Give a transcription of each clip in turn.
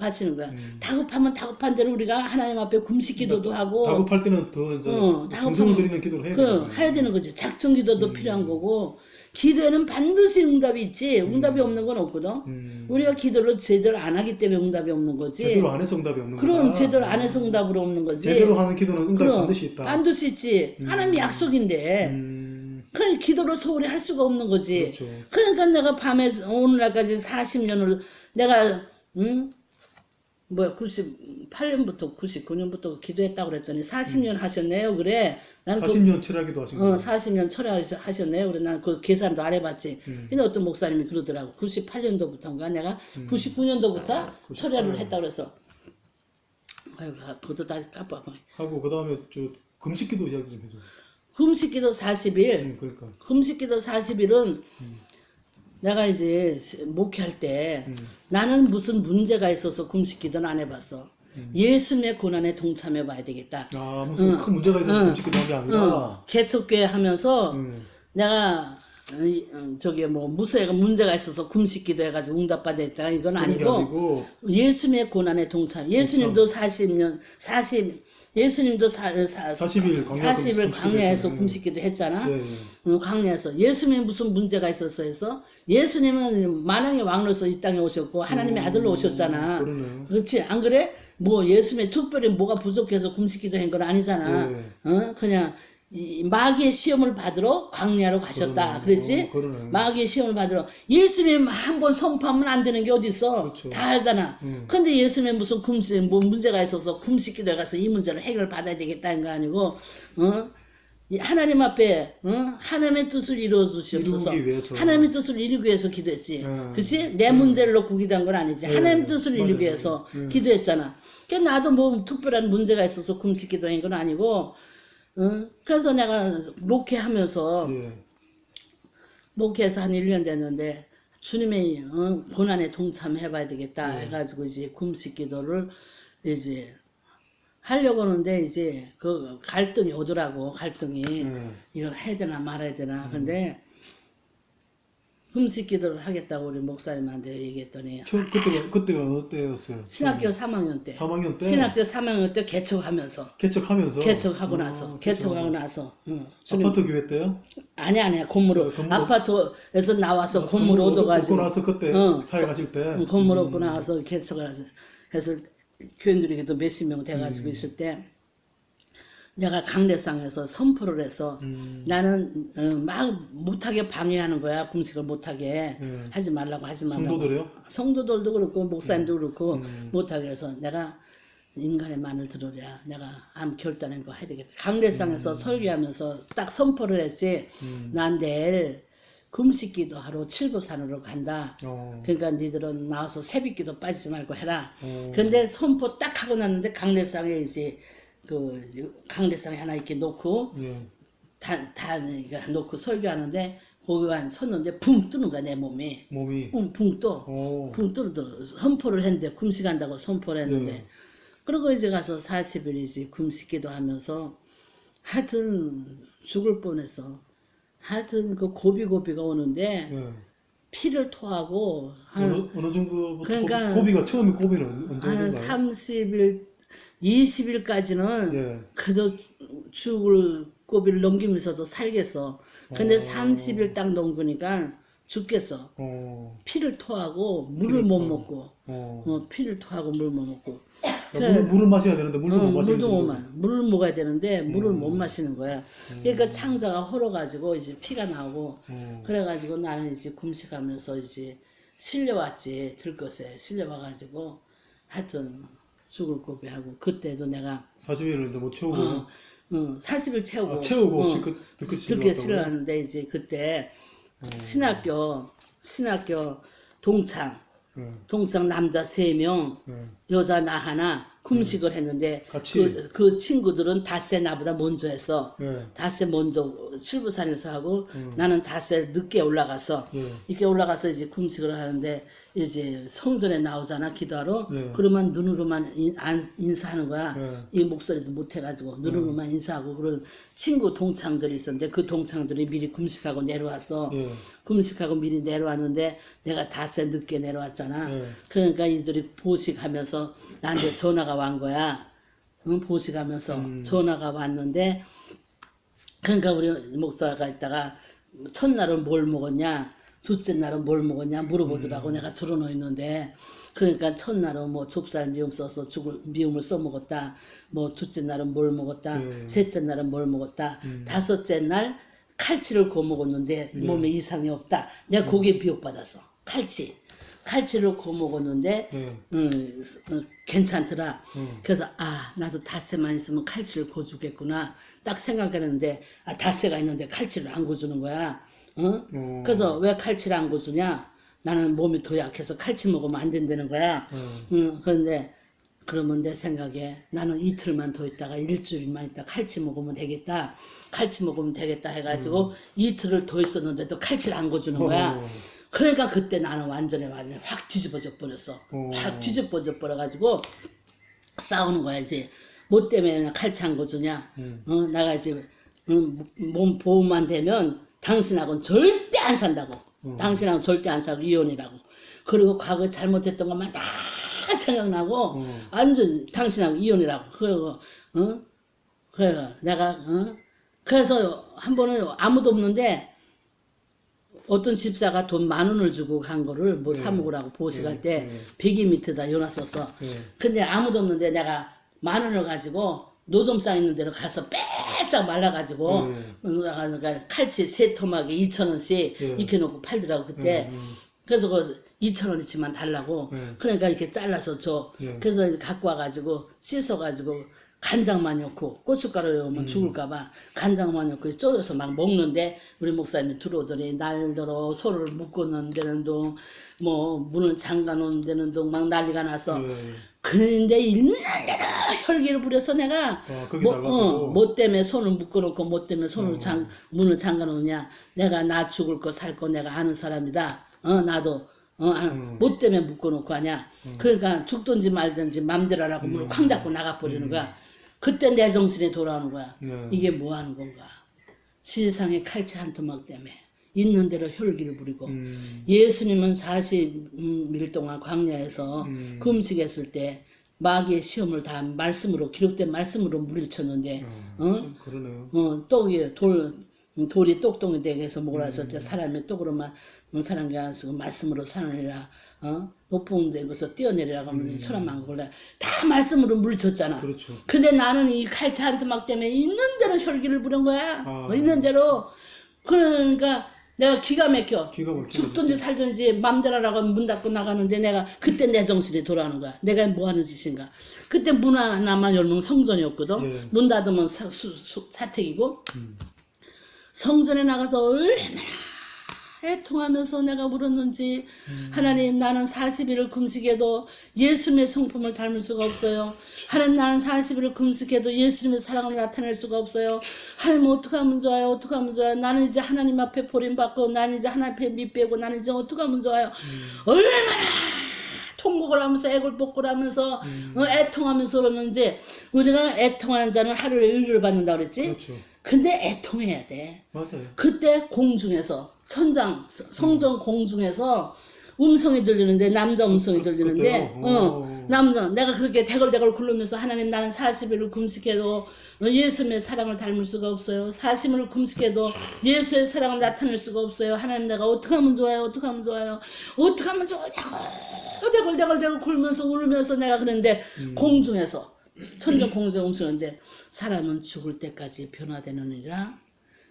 하시는 거야. 음. 다급하면 다급한 대로 우리가 하나님 앞에 금식 기도도 하고 다급할 때는 더 이제 어, 정성을 드리는 기도를 해야 그. 해야 되는 거지. 작정 기도도 음. 필요한 거고 기도에는 반드시 응답이 있지. 응답이 없는 건 없거든. 음. 우리가 기도를 제대로 안 하기 때문에 응답이 없는 거지. 제대로 안 해서 응답이 없는 그럼 거다. 제대로 안 해서 응답으로 없는 거지. 제대로 하는 기도는 그럼 반드시 있다. 반드시 있지. 하나님 약속인데. 음, 그냥 기도를 소홀히 할 수가 없는 거지. 그렇죠. 그러니까 내가 밤에 오늘날까지 40년을 내가 응? 뭐야 98년부터 99년부터 기도했다고 그랬더니 40년 하셨네요. 그래. 난 그, 40년 철학기도 하신 어, 거예요. 40년 철회하셨네요. 그래 난 그 계산도 안 해봤지. 음. 근데 어떤 목사님이 그러더라고. 98년도부터인가 내가 99년도부터 철회를 했다고 그래서 아이고 그것도 다 깜빡. 하고 그 다음에 저 금식기도 이야기 좀 해줘. 금식기도 40일. 음, 그러니까. 금식기도 40일은 내가 이제 시- 목회할 때 음. 나는 무슨 문제가 있어서 금식 기도는 안 해봤어. 음. 예수님의 고난에 동참해 봐야 되겠다. 아 무슨 큰 문제가 있어서 응. 금식 기도 한 게 아니라. 어, 개척교회 하면서 음, 내가 이, 음, 저기 뭐 무쇠가 문제가 있어서 금식 기도 해가지고 응답받았다 이건 아니고 아니고 예수님의 고난에 동참. 예수님도 40년 40 예수님도 사, 사, 40일 광야 40일 금식기도 광야에서 했잖아요. 금식기도 했잖아. 예, 예. 어, 광야에서 예수님이 무슨 문제가 있었어 해서 예수님은 만왕의 왕으로서 이 땅에 오셨고 하나님의 아들로 오셨잖아. 음, 그러네요. 그렇지 안 그래? 뭐 예수님의 특별히 뭐가 부족해서 금식기도 한 건 아니잖아. 네. 어 그냥 이 마귀의 시험을 받으러 광야로 가셨다. 그랬지? 어, 그러네. 마귀의 시험을 받으러 예수님 한 번 선포하면 안 되는 게 어디 있어? 그렇죠. 다 알잖아. 음. 근데 예수님 무슨 금식 뭐 문제가 있어서 금식기도에 가서 이 문제를 해결 받아야 되겠다는 거 아니고 어? 이 하나님 앞에 어? 하나님의 뜻을 이루어 주시옵소서. 하나님의 뜻을 이루기 위해서 기도했지. 음. 그렇지? 내 문제를 놓고 기도한 건 아니지. 네, 하나님 뜻을 맞아요. 이루기 위해서 음. 기도했잖아. 그러니까 나도 뭐 특별한 문제가 있어서 금식 기도한 건 아니고 어? 그래서 내가 목회하면서 예. 목회해서 한 1년 됐는데 주님의 어, 고난에 동참해봐야 되겠다 네. 해가지고 이제 금식 기도를 이제 하려고 하는데 이제 그 갈등이 오더라고 갈등이 예. 이걸 해야 되나 말아야 음. 되나 근데 금식 기도를 하겠다고 우리 목사님한테 얘기했더니 처음 그때가 그때가 어느 때였어요? 신학교 3학년 때. 3학년 때? 신학교 3학년 때 개척하면서. 개척하면서? 개척하고 아, 나서 개척하고 개척하고 나서. 응. 주님. 아파트 교회 때요? 아니 아니야 건물로 그 건물- 아파트에서 나와서 건물 얻고 얻어가지고. 나서 그때 응. 사회 가실 때? 응, 건물 얻고 나와서 개척을 해서 해서 교인들에게도 몇십 명 음. 돼가지고 있을 때 내가 강례상에서 선포를 해서 음. 나는 어, 막 못하게 방해하는 거야 금식을 못하게 음. 하지 말라고 하지 말라고 성도들이요? 성도들도 그렇고 목사님도 그렇고 음. 못하게 해서 내가 인간의 말을 들으랴 내가 암 결단한 거 해야 되겠다 강례상에서 음. 설교하면서 딱 선포를 했지 난 내일 금식기도 하러 칠보산으로 간다 어. 그러니까 니들은 나와서 새벽기도 빠지지 말고 해라 어. 근데 선포 딱 하고 났는데 강례상에 이제 그 이제 강례상에 하나 이렇게 놓고 예. 다, 다 그러니까 놓고 설교하는데 거기만 섰는데 붕 뜨는 거야 내 몸이 몸이 응, 붕 떠. 어. 붕 뜨르더 선포를 했는데 금식한다고 선포를 했는데 네. 그리고 이제 가서 40일이지 금식기도 하면서 하여튼 죽을 뻔해서 하여튼 그 고비고비가 오는데 예. 피를 토하고 한, 어느 어느 정도부터 그러니까 고비, 가 처음에 고비는 언제 한 정도인가요? 30일 20일까지는 예. 그저 죽을 고비를 넘기면서도 살겠어. 근데 어. 30일 딱 넘기니까 죽겠어. 어. 피를 토하고 물을 못 먹고 어. 어, 피를 토하고 물못 먹고 그러니까 물을, 물을 마셔야 되는데 물도 어, 못 마시는 물도 못. 마, 물을 먹어야 되는데 물을 음. 못 마시는 거야. 그러니까 창자가 헐어가지고 이제 피가 나오고 어. 그래가지고 나는 이제 금식하면서 이제 실려왔지 들것에 실려와가지고 하여튼 죽을 고비 하고 그때도 내가 40일을 이제 못 채우고 어, 응, 40일 채우고 아, 채우고 어, 듣게 실려왔다고요? 실려왔는데 이제 그때 어. 신학교 신학교 동창 예. 동창 남자 세명 예. 여자 나 하나 금식을 했는데 같이? 그, 그 친구들은 닷새 나보다 먼저 했어. 예. 닷새 먼저 칠부산에서 하고 나는 닷새 늦게 올라가서 예. 이렇게 올라가서 이제 금식을 하는데 이제 성전에 나오잖아 기도하러 네. 그러면 눈으로만 인, 안, 인사하는 거야 네. 이 목소리도 못 해가지고 눈으로만 인사하고 그런 친구 동창들이 있었는데 그 동창들이 미리 금식하고 내려왔어 예. 금식하고 미리 내려왔는데 내가 닷새 늦게 내려왔잖아 네. 그러니까 이들이 보식하면서 나한테 전화가 완 거야 응? 보식하면서 음. 전화가 왔는데 그러니까 우리 목사가 있다가 첫날은 뭘 먹었냐 둘째 날은 뭘 먹었냐 물어보더라고 음. 내가 들어놓 있는데 그러니까 첫날은 뭐 좁쌀 미음 써서 죽을 미음을 써 먹었다 뭐 둘째 날은 뭘 먹었다 음. 셋째 날은 뭘 먹었다 다섯째 날 칼치를 구워 먹었는데 네. 몸에 이상이 없다 내가 거기에 비욕받았어 칼치 칼치를 구워 먹었는데 예. 음, 어, 괜찮더라. 음. 그래서 아 나도 닷새만 있으면 칼치를 고주겠구나 딱 생각했는데 아 닷새가 있는데 칼치를 안 고주는 거야. 어? 어. 그래서 왜 칼치를 안 고주냐? 나는 몸이 더 약해서 칼치 먹으면 안 된다는 거야. 예. 응, 그런데 그러면 내 생각에 나는 이틀만 더 있다가 일주일만 있다 칼치 먹으면 되겠다. 칼치 먹으면 되겠다 해가지고 이틀을 더 있었는데도 칼치를 안 고주는 거야. 어. 그러니까 그때 나는 완전히 완전히 확 뒤집어져 버렸어. 어. 확 뒤집어져 버려가지고 싸우는 거야 이제. 뭐 때문에 그냥 칼치 안 거주냐? 음. 어, 나가 이제 음, 몸 보호만 되면 당신하고는 절대 안 산다고. 음. 당신하고는 절대 안 사고 이혼이라고. 그리고 과거 에 잘못했던 것만 다 생각나고 음. 완전 당신하고 이혼이라고. 그리고 어? 그래 내가 어? 그래서 한 번은 아무도 없는데 어떤 집사가 돈 만 원을 주고 간 거를 뭐 사 먹으라고 보식할 때 베개 밑에다 연놨었어. 예. 근데 아무도 없는데 내가 만 원을 가지고 노점상 있는 데로 가서 빼짝 말라가지고 음. 그러니까 칼치 세 토막에 2천 원씩 음. 이렇게 놓고 팔더라고 그때. 그래서 그 2천 원어치만 달라고. 음. 그러니까 이렇게 잘라서 줘. 음. 그래서 갖고 와가지고 씻어가지고 간장만 넣고 고춧가루 넣으면 음. 죽을까봐 간장만 넣고 졸여서 막 먹는데 우리 목사님이 들어오더니 날더러 소를 묶어 놓는 데는 동뭐 문을 잠가 놓는 데는 동막 난리가 나서 예. 근데 있는 대로 혈기를 부려서 내가 아, 뭐? 어, 뭐 때문에 손을 묶어놓고 뭐 때문에 손을 장 문을 잠가 놓냐. 내가 나 죽을 거 살 거 내가 아는 사람이다. 어 나도. 어, 아, 뭐 때문에 묶어놓고 하냐. 그러니까 죽든지 말든지 맘대로 하라고 문을 쾅 닫고 나가버리는 거야 그때 내 정신이 돌아오는 거야 네. 이게 뭐 하는 건가 세상에 칼치 한 토막 때문에 있는 대로 혈기를 부리고 음. 예수님은 40일 동안 광야에서 금식했을 때 마귀의 시험을 다 말씀으로 기록된 말씀으로 물리쳤는데 어? 참 그러네요. 어, 똑이 돌 돌이 똑똑이 되게 해서 뭐라 했을 때 사람이 똑으로만 사람이 안 쓰고 말씀으로 사느니라 어? 높은 데 것을 뛰어내리라고 하면 천한 만국을 다- 다 말씀으로 물리쳤잖아. 그렇죠. 근데 나는 이 칼치 한 토막 때문에 있는 대로 혈기를 부른 거야. 아. 어, 있는 대로. 그러니까 내가 기가 막혀. 기가. 죽든지 살든지 맘대로 하라고 문 닫고 나가는데 내가 그때 내 정신이 돌아오는 거야. 내가 뭐 하는 짓인가. 그때 문 하나만 열면 성전이었거든. 예. 문 닫으면 사, 수, 수- 사택이고. 성전에 나가서 얼마나 애통하면서 내가 울었는지 하나님 나는 40일을 금식해도 예수님의 성품을 닮을 수가 없어요. 하나님 나는 40일을 금식해도 예수님의 사랑을 나타낼 수가 없어요. 하나님 어떻게 하면 좋아요? 어떻게 하면 좋아요? 나는 이제 하나님 앞에 버림받고 나는 이제 하나님 앞에 밑배고 나는 이제 어떻게 하면 좋아요? 얼마나 통곡을 하면서 애골복골 하면서 어, 애통하면서 그러는지 우리가 애통하는 자는 하루에 의를 받는다 그랬지? 그렇죠. 근데 애통해야 돼. 맞아요. 그때 공중에서 천장 서- 성전 공중에서 음성이 들리는데 남자 음성이 들리는데 그때요? 어 오. 남자 내가 그렇게 대걸대걸 굴르면서 하나님 나는 40일을 금식해도 어, 예수님의 사랑을 닮을 수가 없어요 40일을 금식해도 예수의 사랑을 나타낼 수가 없어요 하나님 내가 어떻게 하면 좋아요 어떻게 하면 좋아요 어떻게 하면 좋으냐고 대걸대걸대걸 굴면서 울면서 내가 그런데 공중에서 천정 공중 음성인데 사람은 죽을 때까지 변화되느니라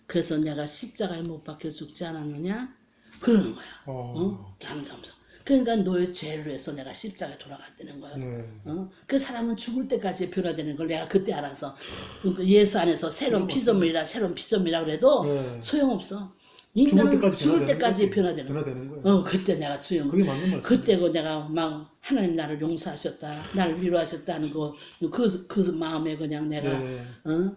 그래서 내가 십자가에 못 박혀 죽지 않았느냐? 그러는 거야. 어. 어? 남sam성. 그러니까 너의 죄를 위해서 내가 십자가에 돌아갔다는 거야. 네. 어? 그 사람은 죽을 때까지 변화되는 걸 내가 그때 알아서 그 예수 안에서 새로운 피조물이라 새로운 피조물이라 그래도 네. 소용없어. 죽을 인간은 때까지 죽을 변화되는 때까지. 변화되는. 변화되는 거예요. 어, 그때 내가 수용. 그게 맞는 말씀. 그때고 내가 막 하나님 나를 용서하셨다, 나를 위로하셨다는 거, 그, 그 마음에 그냥 내가 네. 어?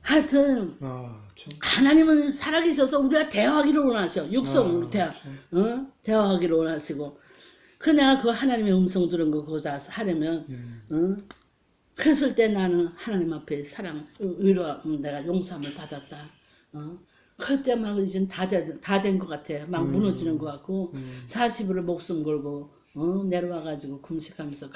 하여튼 아, 참. 하나님은 살아계셔서 우리가 대화하기를 원하셔. 육성으로 아, 대화, 참. 어? 대화하기를 원하시고. 그 내가 그 하나님의 음성 들은 거 그거 다 하려면, 음. 어? 그랬을 때 나는 하나님 앞에 사랑, 음, 내가 용서함을 받았다. 어? 그때 막 이제 다된 것 같아. 막 무너지는 것 같고, 음. 40일을 목숨 걸고, 어? 내려와 가지고 금식하면서